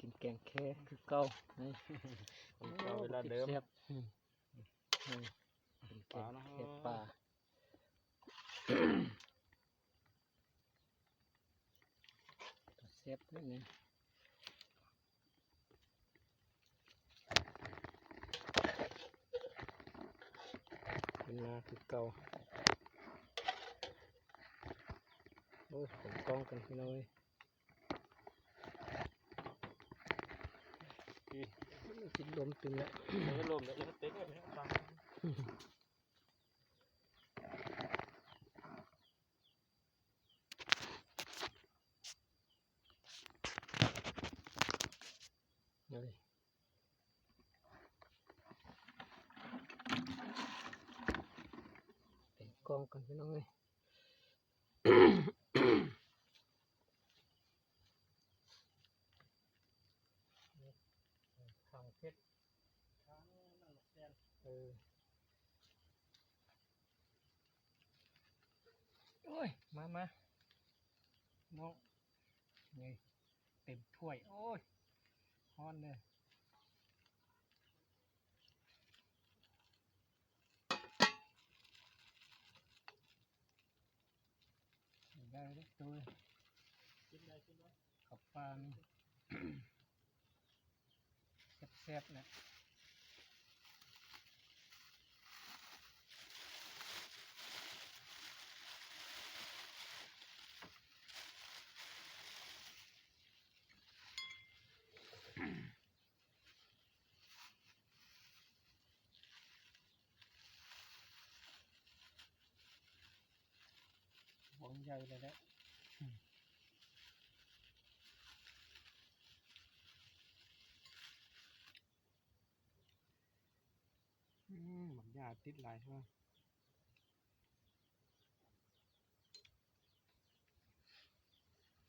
กินแกงแค่คือเก่านี่ผมเอาเวลาเดิมแซ่บๆอืมอืมกินแกปลางนะแค่ปลาแซ่บด้วยนะเป็นนาคือเก่าโอ้ยผมกล้องกันพี่น้อย กินลมตึงแล้วไม่ลมแล้วเต็กเลยต้องฟังเลยเป็นกองกันพี่น้องเลย ทางเพชรทางนั่นแหละแซน เออโอ้ย มามาน้องนี่เต็มถ้วย โอ้ยฮ้อนเลยได้เลยตัวกินได้กินได้ขับปลานี่แซ่บๆนะ หวงใหญ่เลยแหละอืมหมักยาติดหลายใช่ไหม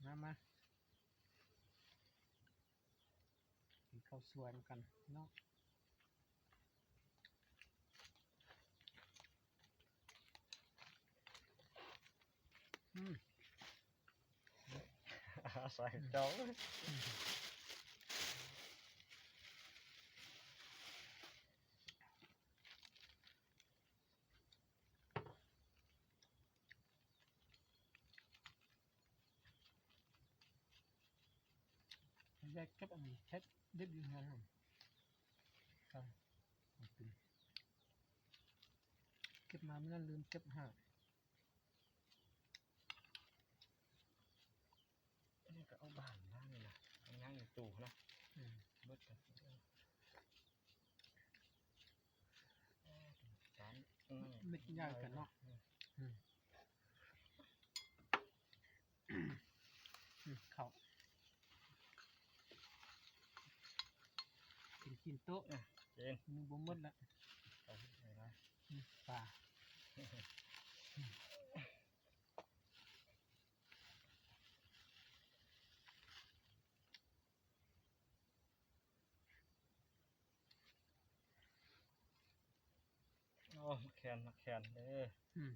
มามากินข้าสวนกันเนาะอืม ใส่เจ้าแยกเก็บอันนี้เช็ด ดิบอยู่งั้นครับครับเอากินเก็บมาไม่นั้นลืมเก็บห้านี่ก็เอาบ้านนั่งนี่นะนั่งอยู่ตู้นะอืมเบิดกันจานอืมเม็ดใหญ่กันเนาะอืมเขากินกินโต๊ะเจนมึงบ่หมดละเอาไปนะอืมปลา อ้มาแคนมาแคนเด้ออืม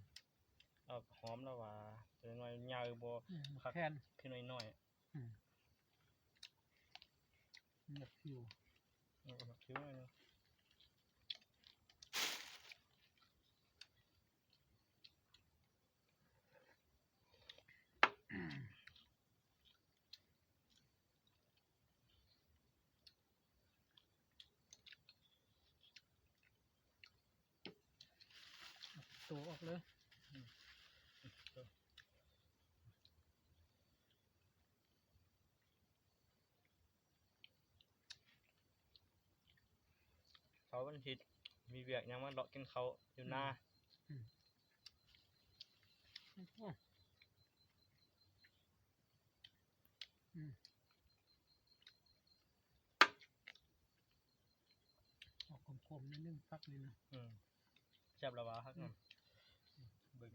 เอาหอมแล้วว่าจะหน่อยยาวบ่อืมครับแคนขึ้นหน่อยน้อยอืมเงียบผิวๆเอาแบบคิ้วหน่อย ออกเลยเขาวันอาทิตย์มีเวียกยังมาเลาะกินเขาวอยู่หน้าโอ้โหอืมออกคมๆนิดนึงฟักนี่นะอืมแซ่บและวะครับอืมเบิ่ง โอ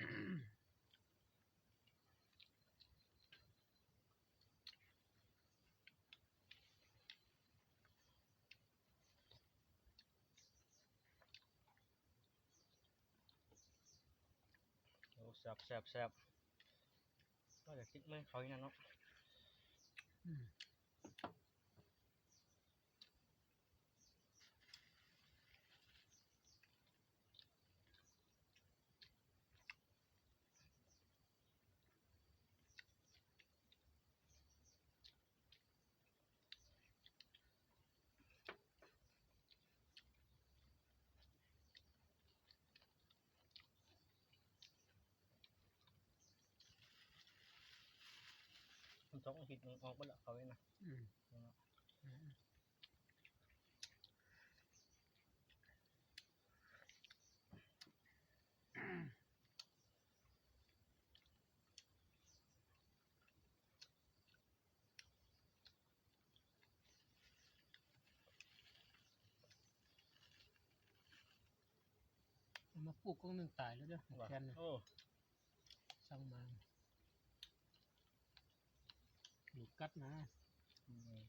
้แซ่บแซ่บแซ่บก็อยากคิดเมื่อเขาอย่างนั้นเนาะ อืม สองอาทิตย์มึงออกไปละเขาเองนะอืมอืมเอามาปลูกก็หนึ่งตายแล้วเด้อว่าแทนน่ะโอ้สั่งมาอยู่ กัดนะอืม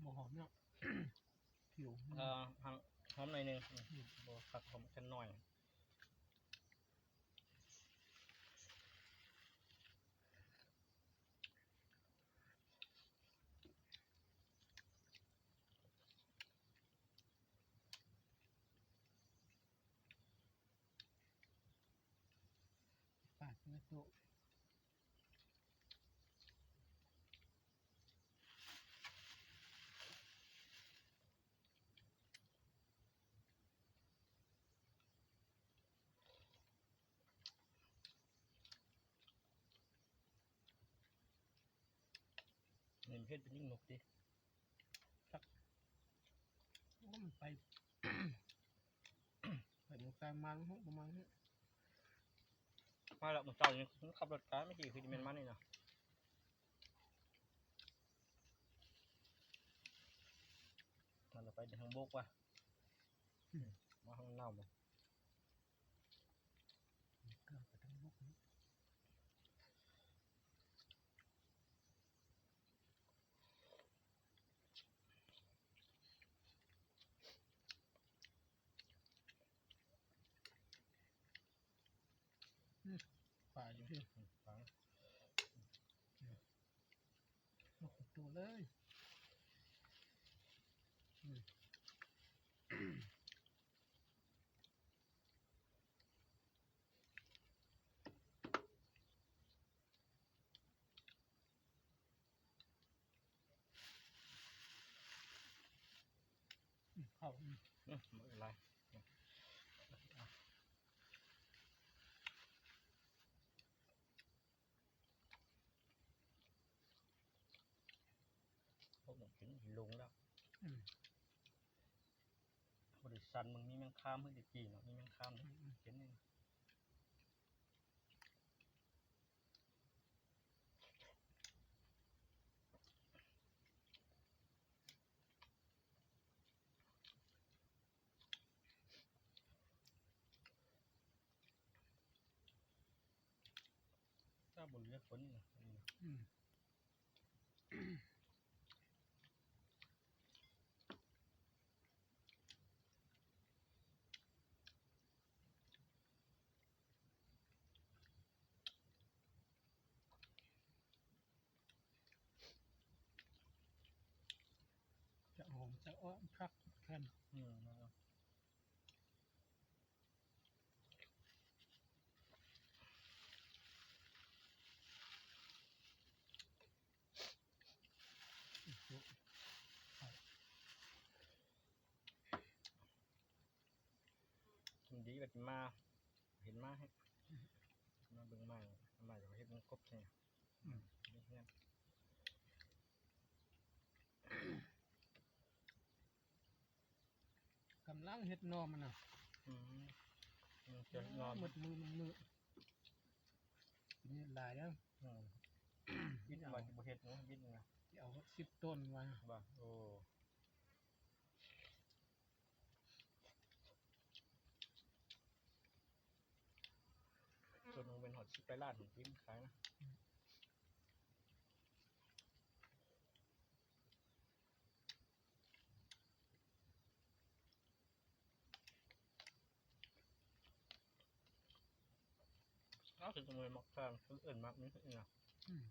หมอหอมเนาะผิวมันเอ่อหอมหอมหน่อยหนึงอืมบ่คักหอมแค่น้อยปาดเนื้อโตะนี่มันเฮ็ดเป็นยิ่ งนกดิโอ้มันไปไปหมองตาม มันประมาณนี้มาแล้วมันเจ้านี่มันขับรถกาไม่กี่คือจะเป็นมันนี่นะมันจะไปทางบกว่ะอืมมาทางเน่าบ่ เกิดไปทั้งโลกนี้ ป่าอยู่ที่ อืมฟัง นกตัว เลยอืมอืมเข้าอืมอืมไม่เป็นไรพวกมันกินล งแล้วอืมบริษัทมึงมีแมงคามเพื่อจะจีนเนาะมีแมงคามอืเนาะมอืมเห็นนี่ถ้าบนเรือฝนนี่นะนี่นะอืม จะหอมจะอ้อนคักแค่นอืมนะครับอืมกินดีแบบมาเห็นมาให้มาเบิ่งใหม่ใหม่จะเฮ็ดมันกบเนี่ยอืมนี่เนี่ยำลังเฮ็ดหนอมันน่ะอืมอืมเจะนอนมืดมือมันมืดกินเฮ็ดหลายแล้วอืมยิดว่าจะบ่เฮ็ดเนาะยิดนะที่เอาสิบต้นมาบ่าโอ้ส่วนมันเป็นหอดชิปไปลาดของจิ้มขายนะ เอาถึงจะมือมักทางคือเอื่นมากนี่คือนะอืม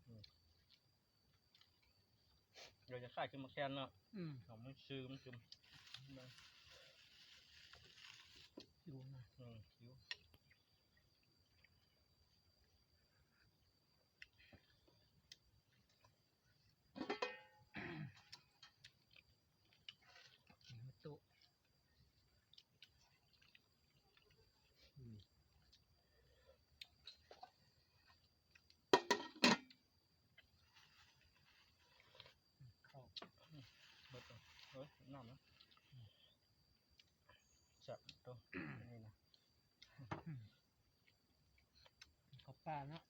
เดี๋ยวจะขายขึ้นมาแคนเนาะอืมเอามันซื้อมันซึมอยู่นะอืมคิ้ว เนื้อโตะ เฮ้ยน้ำนะจับตัวนี่นะเขาปลาเนาะ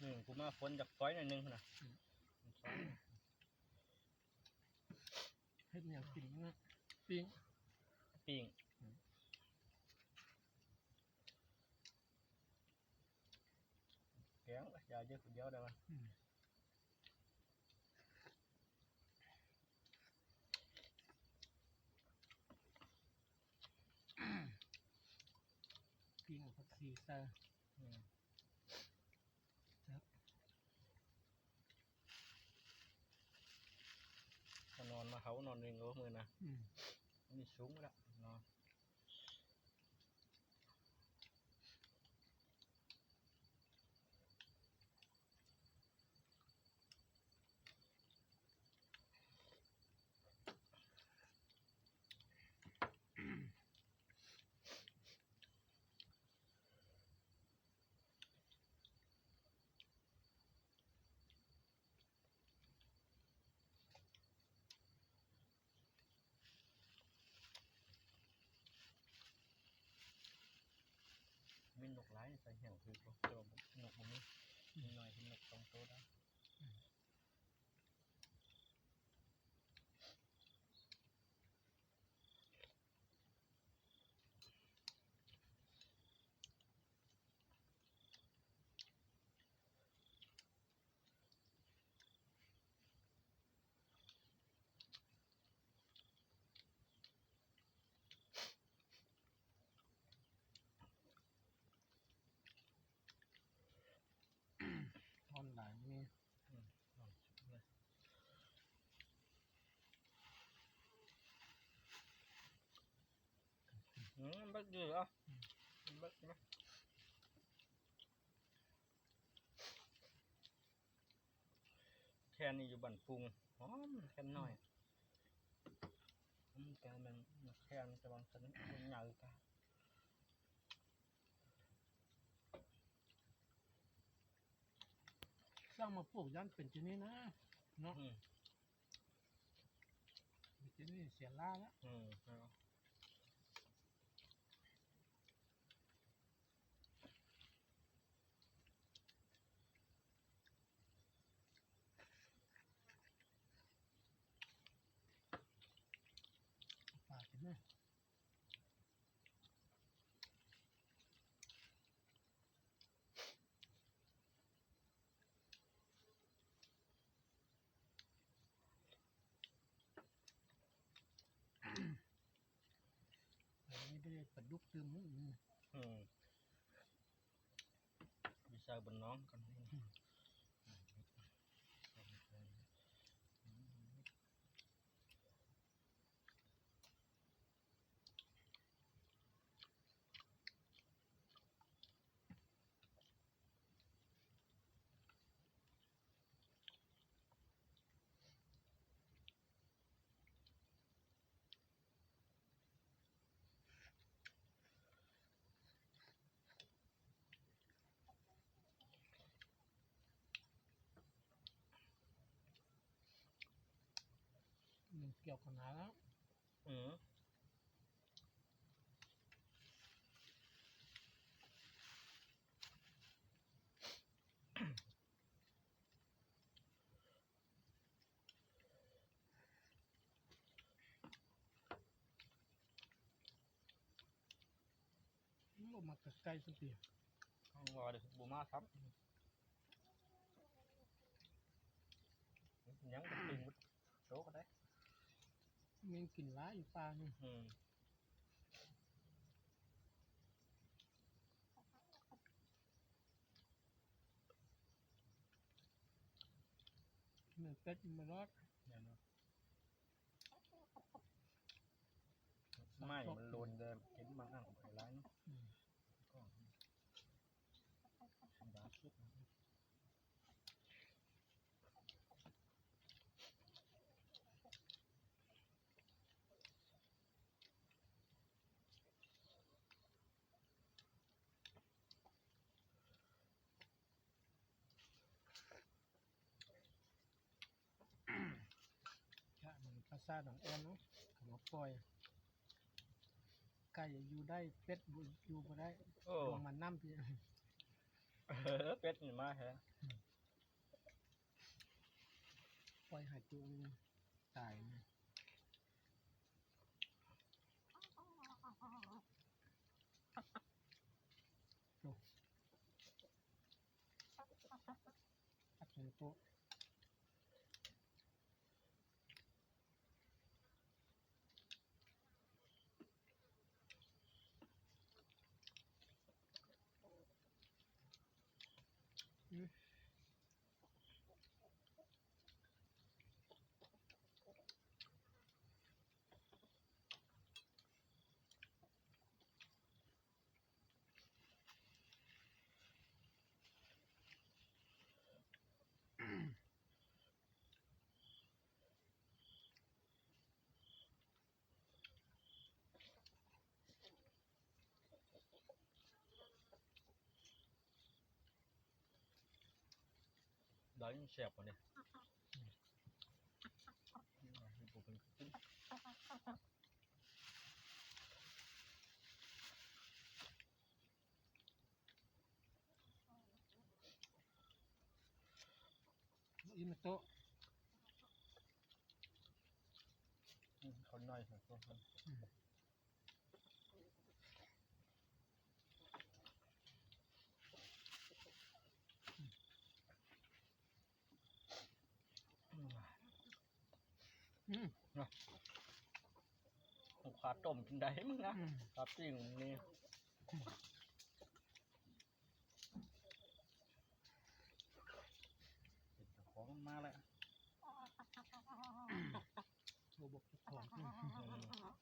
หนึ่งกูมาฝนจากซอยหน่อยหนึงนะซอยเฮ็ดอย่างกินนะปิ้งปิ้ง อืมแกงอย่าเยอะคนเดียวได้ไหมอืมปิ้งเอาผักชีใส่ อืม ครับ ก็ นอนมาเขานอนหนึ่งก็มือนะอืมนี่สูงแล้วนอนมีนกหลายใส่เหี่ยวคือตัวตัวนกมันนี่มีหน่อยเป็นนกสองตัวได้ทอนหลายมี เอาสุดเลย อืมบักเดืออะบักบักแค่นี้อยู่บันปรุงหอมแค่น้อยอืมแต่มันแค่จะบางสันมันใหญ่กันสร้างมาปลูกยันเป็นที่นี่นะเนาะอืมเป็นที่นี่เสียล่าแล้วอืมเอา ปลากินนะอันนี้ได้ ปลาดุกตึมอืม อืมวิชาบนน้องกันนี่มัน เกี่ยวกับนาแล้วอืมมันออกมาไกลๆสักทีข้างว่าเด็กบูมาครับยังก็ตึงโตก็ได้ มันกินร้ายอยู่ปลานี่อืมเนื้อเป็ดมันรอดเดี๋ยวนะไม่มันโลนเดิมเห็นบางอันของไอ้ร้ายเนาะอืม ก็ธรรมดาสุดนะาติของแอนเนาะเขามาปล่อยไก่อยู่ได้เป็ดบ่อยู่บ่ได้โอ้ลงมันน้ำพี่เออเป็ดนี่มาแฮะปล่อยใหายตัวนึงตายนะโอ้อัดเป็นโต๊ะ ได้ยินเสียบป่ะเนี่ยให้ผมเป็นขึ้นอีมาโต๊ะอืมเขาหน่อยครับทุกคน อืม ลูกค้าต้ มกินได้มึงนะอืมครับจริงนี่เป็นเจ้าของมาแล้ว โอ้บอกเจ้าของอืม อืม มะ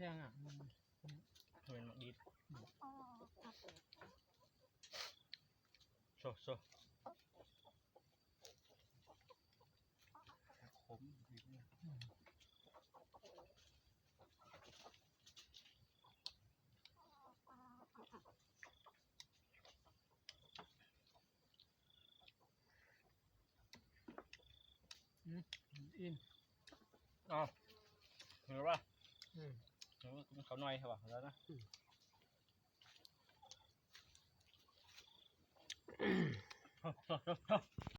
แข้งอะมันเป็นมักดีดโซโซขมดีเนี่ยอืมอืมอินอ้าวเห็นป่ะอืม เห็นว่ากินเขาหน่อยครับแล้วนะอืมโซโซโซ